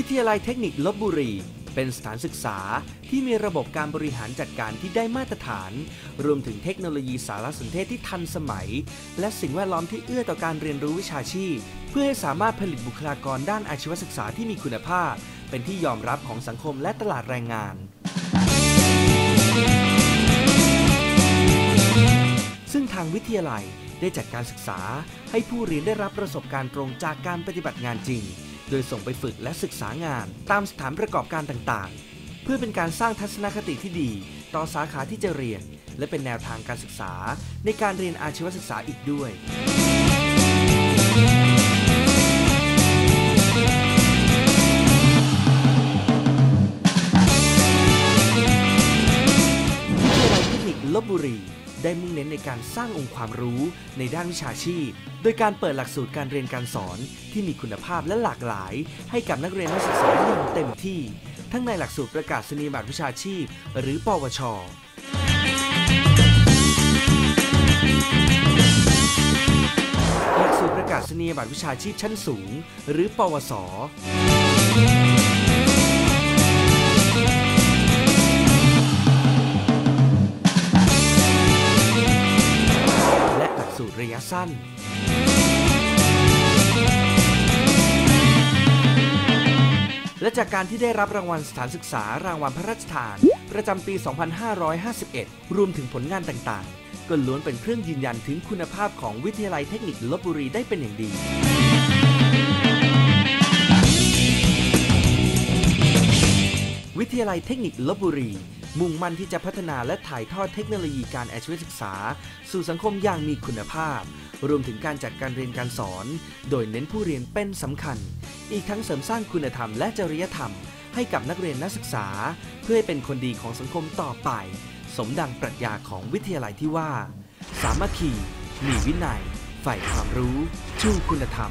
วิทยาลัยเทคนิคลบบุรี เป็นสถานศึกษาที่มีระบบการบริหารจัดการที่ได้มาตรฐาน รวมถึงเทคโนโลยีสารสนเทศที่ทันสมัย และสิ่งแวดล้อมที่เอื้อต่อการเรียนรู้วิชาชีพ เพื่อให้สามารถผลิตบุคลากรด้านอาชีวศึกษาที่มีคุณภาพ เป็นที่ยอมรับของสังคมและตลาดแรงงานซึ่งทางวิทยาลัยได้จัดการศึกษาให้ผู้เรียนได้รับประสบการณ์ตรงจากการปฏิบัติงานจริง โดยส่งไปฝึกและศึกษางานตามสถานประกอบการต่างๆ เพื่อเป็นการสร้างทัศนคติที่ดี ต่อสาขาที่จะเรียน และเป็นแนวทางการศึกษา ในการเรียนอาชีวศึกษาอีกด้วยวิทยาลัยเทคนิคลบบุรี ได้มุ่งเน้นในการสร้างองค์ความรู้ในด้านวิชาชีพ โดยการเปิดหลักสูตรการเรียนการสอนที่มีคุณภาพและหลากหลาย ให้กับนักเรียนนักศึกษาอย่างเต็มที่ ทั้งในหลักสูตรประกาศนียบัตรวิชาชีพ หรือปวชหลักสูตรประกาศนียบัตรวิชาชีพชั้นสูง หรือ ปวส ระยะสั้น และจากการที่ได้รับรางวัลสถานศึกษารางวัลพระราชทาน ประจำปี 2551 รวมถึงผลงานต่างๆ ก็ล้วนเป็นเครื่องยืนยันถึงคุณภาพของวิทยาลัยเทคนิคลบบุรีได้เป็นอย่างดีวิทยาลัยเทคนิคลบบุรี มุ่งมั่นที่จะพัฒนาและถ่ายทอดเทคโนโลยีการอาชีวศึกษา สู่สังคมอย่างมีคุณภาพ รวมถึงการจัดการเรียนการสอน โดยเน้นผู้เรียนเป็นสำคัญ อีกทั้งเสริมสร้างคุณธรรมและจริยธรรม ให้กับนักเรียนนักศึกษา เพื่อให้เป็นคนดีของสังคมต่อไป สมดังปรัชญาของวิทยาลัยที่ว่า สามัคคี มีวินัย ใฝ่ความรู้ ชูคุณธรรม